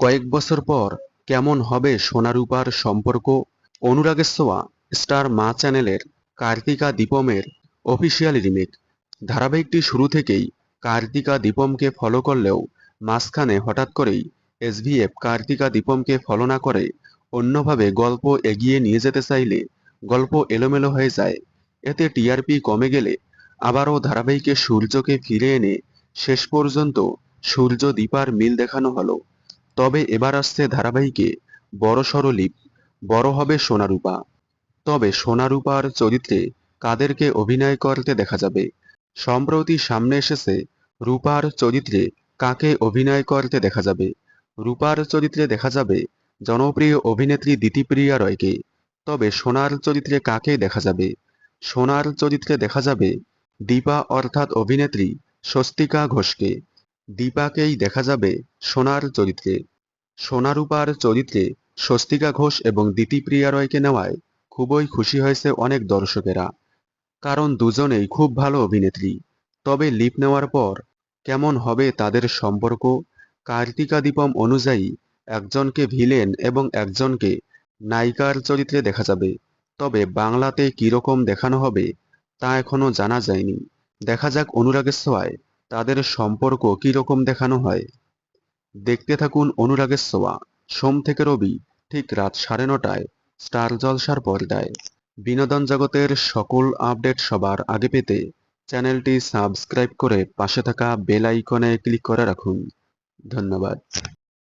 কয়েক বছর পর কেমন হবে সোনারূপার সম্পর্ক? অনুরাগের ছোঁয়া স্টার মা চ্যানেলের কার্তিকা দীপমের অফিসিয়াল রিমেক। ধারাবাহিকটি শুরু থেকেই কার্তিকা দীপমকে ফলো করলেও মাঝখানে হঠাৎ করেই এসভিএফ কার্তিকা দীপমকে ফলো না করে অন্যভাবে গল্প এগিয়ে নিয়ে যেতে চাইলে গল্প এলোমেলো হয়ে যায়। এতে টিআরপি কমে গেলে আবারও ধারাবাহিকে সূর্যকে ফিরে এনে শেষ পর্যন্ত সূর্য দীপার মিল দেখানো হলো। তবে এবার আসছে ধারাবাহিকে বড় সরলিপ বড় হবে সোনারূপা। তবে সোনারূপার চরিত্রে কাদেরকে অভিনয় করতে দেখা যাবে? সম্প্রতি সামনে এসেছে রূপার চরিত্রে কাকে অভিনয় করতে দেখা যাবে? রূপার চরিত্রে দেখা যাবে জনপ্রিয় অভিনেত্রী দিতিপ্রিয়া রয়কে। তবে সোনার চরিত্রে কাকে দেখা যাবে? সোনার চরিত্রে দেখা যাবে দীপা অর্থাৎ অভিনেত্রী স্বস্তিকা ঘোষকে। দীপাকেই দেখা যাবে সোনার চরিত্রে। সোনারূপার চরিত্রে স্বস্তিকা ঘোষ এবং দিতিপ্রিয়া রয়কে নেওয়ায় খুবই খুশি হয়েছে অনেক দর্শকেরা। কারণ দুজনেই খুব ভালো অভিনেত্রী। তবে লিপ নেওয়ার পর কেমন হবে তাদের সম্পর্ক? কার্তিকা দীপম অনুযায়ী একজনকে ভিলেন এবং একজনকে নায়িকার চরিত্রে দেখা যাবে। তবে বাংলাতে কীরকম দেখানো হবে তা এখনও জানা যায়নি। দেখা যাক অনুরাগের ছোঁয়ায় তাদের সম্পর্ক কীরকম দেখানো হয়? দেখতে থাকুন অনুরাগের সোয়া সোম থেকে রবি, ঠিক রাত সাড়ে নটায়, স্টার জলসার পর্দায়। বিনোদন জগতের সকল আপডেট সবার আগে পেতে চ্যানেলটি সাবস্ক্রাইব করে পাশে থাকা বেল আইকনে ক্লিক করে রাখুন। ধন্যবাদ।